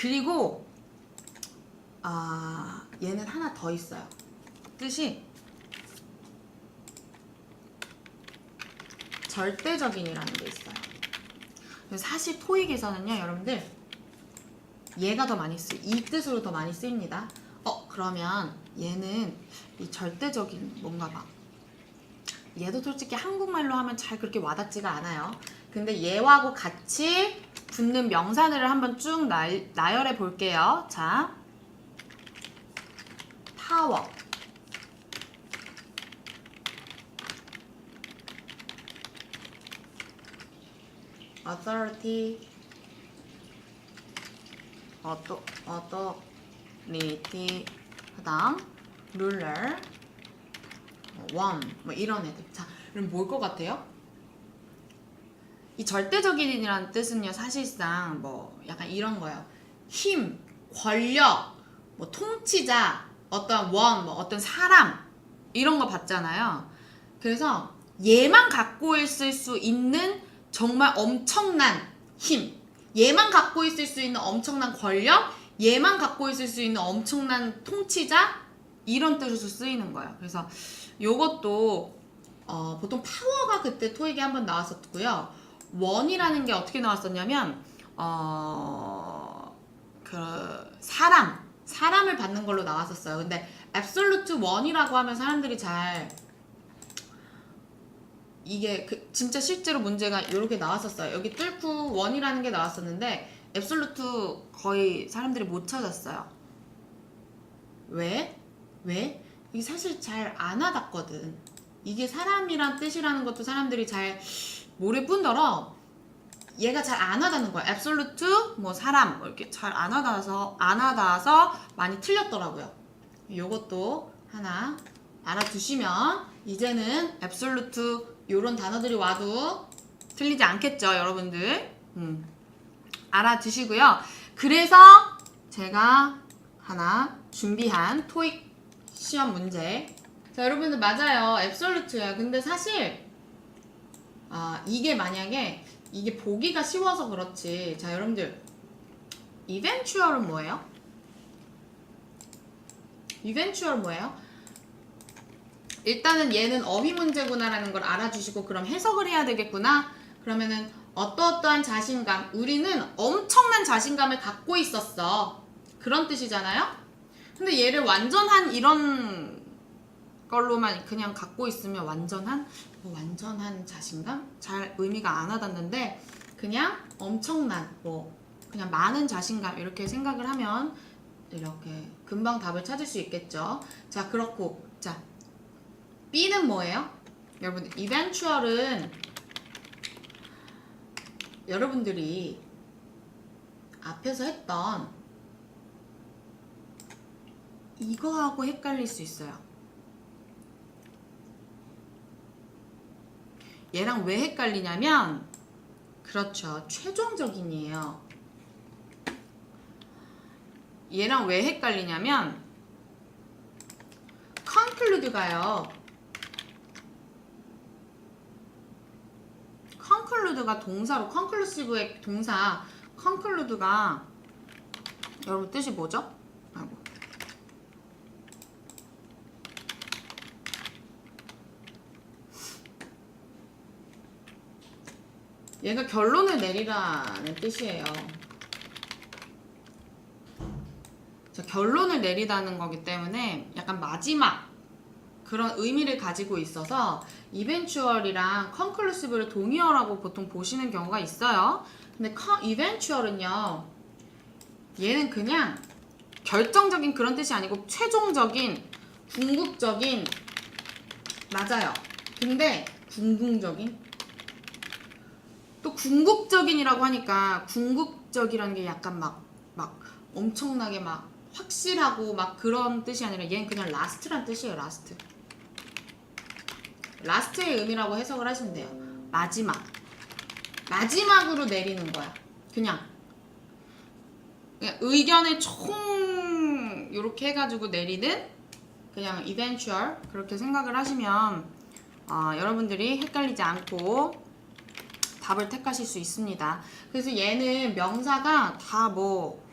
그리고 아 얘는 하나 더 있어요. 뜻이 절대적인이라는 게 있어요. 사실 토익에서는요, 여러분들 얘가 더 많이 쓰, 이 뜻으로 더 많이 쓰입니다. 어 그러면 얘는 이 절대적인 뭔가 막 얘도 솔직히 한국말로 하면 잘 그렇게 와닿지가 않아요. 근데 얘하고 같이 붙는 명사들을 한번 쭉 나, 나열해 볼게요. 자, 파워. authority 어또 authority 그 다음 ruler one 뭐 이런 애들 자 그럼 뭘 것 같아요? 이 절대적인이라는 뜻은요 사실상 뭐 약간 이런 거예요 힘 권력 뭐 통치자 어떤 원 뭐 어떤 사람 이런 거 봤잖아요 그래서 얘만 갖고 있을 수 있는 정말 엄청난 힘, 얘만 갖고 있을 수 있는 엄청난 권력, 얘만 갖고 있을 수 있는 엄청난 통치자 이런 뜻으로 쓰이는 거예요. 그래서 요것도 어, 보통 파워가 그때 토익에 한번 나왔었고요. 원이라는 게 어떻게 나왔었냐면 어, 그 사람, 사람을 받는 걸로 나왔었어요. 근데 absolute 원이라고 하면 사람들이 잘 이게 그 진짜 실제로 문제가 이렇게 나왔었어요. 여기 뚫고 원이라는 게 나왔었는데 앱솔루트 거의 사람들이 못 찾았어요. 왜? 왜? 이게 사실 잘 안 와닿거든. 이게 사람이란 뜻이라는 것도 사람들이 잘 모를 뿐더러 얘가 잘안 와닿는 거야. 앱솔루트 뭐 사람 뭐 이렇게 잘안 와닿아서 안 와닿아서 많이 틀렸더라고요. 요것도 하나 알아두시면 이제는 앱솔루트 요런 단어들이 와도 틀리지 않겠죠, 여러분들. 음. 알아두시고요. 그래서 제가 하나 준비한 토익 시험 문제. 자, 여러분들 맞아요. 앱솔루트예요. 근데 사실 아, 이게 만약에 이게 보기가 쉬워서 그렇지. 자, 여러분들 이벤추얼은 뭐예요? 이벤추얼 뭐예요? 일단은 얘는 어휘 문제구나라는 걸 알아주시고 그럼 해석을 해야 되겠구나. 그러면은 어떠어떠한 자신감, 우리는 엄청난 자신감을 갖고 있었어. 그런 뜻이잖아요. 근데 얘를 완전한 이런 걸로만 그냥 갖고 있으면 완전한 뭐 완전한 자신감 잘 의미가 안 와닿는데 그냥 엄청난 뭐 그냥 많은 자신감 이렇게 생각을 하면 이렇게 금방 답을 찾을 수 있겠죠. 자 그렇고 자 B는 뭐예요? 여러분, eventual은 여러분들이 앞에서 했던 이거하고 헷갈릴 수 있어요. 얘랑 왜 헷갈리냐면, 그렇죠. 최종적인이에요. 얘랑 왜 헷갈리냐면, conclude가요. 컨클루드가 동사로 컨클루시브의 동사 컨클루드가 여러분 뜻이 뭐죠? 아이고. 얘가 결론을 내리라는 뜻이에요. 자, 결론을 내리다는 거기 때문에 약간 마지막 그런 의미를 가지고 있어서 이벤추얼이랑 컨클루시브를 동의어라고 보통 보시는 경우가 있어요. 근데 컨, 이벤추얼은요. 얘는 그냥 결정적인 그런 뜻이 아니고 최종적인 궁극적인 맞아요. 근데 궁극적인 또 궁극적인이라고 하니까 궁극적이라는 게 약간 막 막 엄청나게 막 확실하고 막 그런 뜻이 아니라 얘는 그냥 라스트란 뜻이에요. 라스트. 라스트의 의미라고 해석을 하시면 돼요. 마지막. 마지막으로 내리는 거야. 그냥. 그냥 의견을 총 이렇게 해가지고 내리는 그냥 eventual 그렇게 생각을 하시면 어, 여러분들이 헷갈리지 않고 답을 택하실 수 있습니다. 그래서 얘는 명사가 다 뭐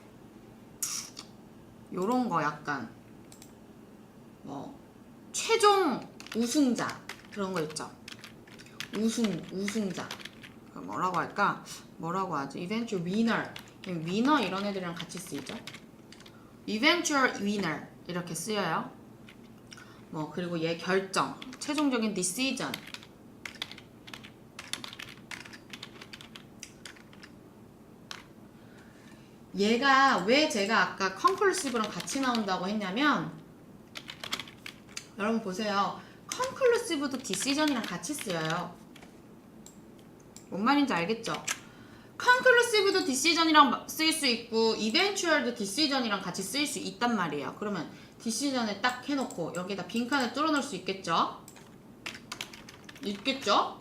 요런 거 약간 뭐 최종 우승자 그런 거 있죠. 우승 우승자 그 뭐라고 할까? 뭐라고 하지? eventual winner 위너 이런 애들이랑 같이 쓰이죠. eventual winner 이렇게 쓰여요. 뭐 그리고 얘 결정 최종적인 decision 얘가 왜 제가 아까 conclusive랑 같이 나온다고 했냐면 여러분 보세요 conclusive도 decision이랑 같이 쓰여요 뭔 말인지 알겠죠? conclusive도 decision이랑 쓰일 수 있고 eventual도 decision이랑 같이 쓰일 수 있단 말이에요 그러면 decision을 딱 해놓고 여기다 빈칸을 뚫어놓을 수 있겠죠? 있겠죠?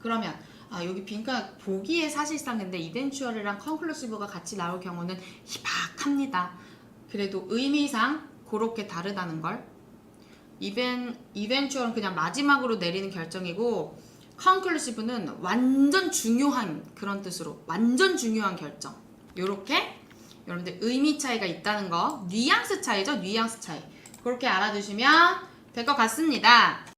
그러면 아 여기 빈칸 보기에 사실상 근데 이덴추얼이랑 컨클루시브가 같이 나올 경우는 희박합니다. 그래도 의미상 그렇게 다르다는 걸. 이벤 이벤추얼은 그냥 마지막으로 내리는 결정이고 컨클루시브는 완전 중요한 그런 뜻으로 완전 중요한 결정. 요렇게 여러분들 의미 차이가 있다는 거 뉘앙스 차이죠 뉘앙스 차이 그렇게 알아두시면 될 것 같습니다.